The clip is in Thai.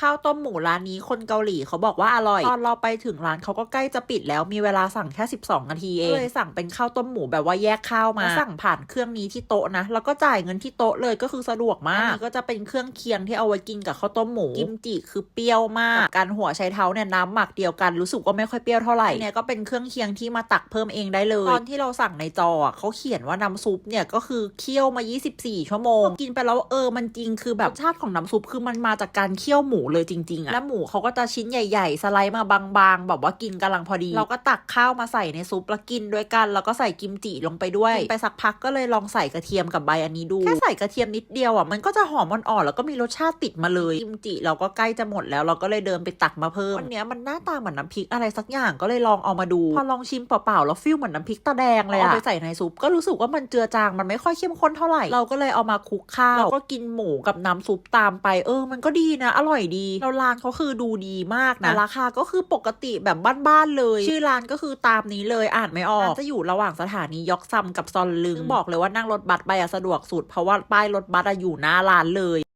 ข้าวต้มหมูร้านนี้คนเกาหลีเขาบอกว่าอร่อย ตอนเราไปถึงร้านเขาก็ใกล้จะปิดแล้วมีเวลาสั่งแค่ 12 นาทีเองเลยสั่งเป็นข้าวต้มหมูแบบว่าแยกข้าวมา สั่งผ่านเครื่องนี้ที่โต๊ะนะ แล้วก็จ่ายเงินที่โต๊ะเลยก็คือสะดวกมากอันนี้ก็จะเป็นเครื่องเคียงที่เอาไว้กินกับข้าวต้มหมูกิมจิคือเปรี้ยวมากการหัวไชเท้าเนี่ยน้ำหมักเดียวกันรู้สึกว่าไม่ค่อยเปรี้ยวเท่าไหร่เนี่ยก็เป็นเครื่องเคียงที่มาตักเพิ่มเองได้เลย ตอนที่เราสั่งในจออะเขาเขียนว่าน้ำซุปเนี่ยก็คือเคี่ยวมา 24 ชั่วโมง กินไปแล้วเออมันจริงคือแบบรสชาติของน้ำซุปคือมันมาจากการเคี่ยวหมูเลยจริงๆอะแล้วหมูเขาก็จะชิ้นใหญ่ ๆ สไลด์มาบางๆ แบบว่ากินกำลังพอดี เราก็ตักข้าวมาใส่ในซุปแล้วกินด้วยกัน แล้วก็ใส่กิมจิลงไปด้วยกินไปสักพักก็เลยลองใส่กระเทียมกับใบอันนี้ดู แค่ใส่กระเทียมนิดเดียวอะ มันก็จะหอมอ่อนๆ แล้วก็มีรสชาติติดมาเลย กิมจิเราก็ใกล้จะหมดแล้วเราก็เลยเดินไปตักมาเพิ่มอันเนี้ยมันหน้าตาเหมือนน้ำพริกอะไรสักอย่างก็เลยลองเอามาดู พอลองชิมเปล่าๆแล้วฟิลเหมือนน้ำพริกตาแดงเลยอะเอาไปใส่ในซุปก็รู้สึกว่ามันเจือจางมันไม่ค่อยเข้มข้นเท่าไหร่เราก็เลยเอามาคลุกข้าวแล้วก็กินหมูกับน้ำซุปตามไปเออ มันก็ดีนะ อร่อยดีแล้วร้านเขาคือดูดีมากนะราคาก็คือปกติแบบบ้านๆเลย ชื่อร้านก็คือตามนี้เลยอ่านไม่ออกจะอยู่ระหว่างสถานียอกซัมกับซอนลึงบอกเลยว่านั่งรถบัสไปอะสะดวกสุดเพราะว่าป้ายรถบัสอะอยู่หน้าร้านเลย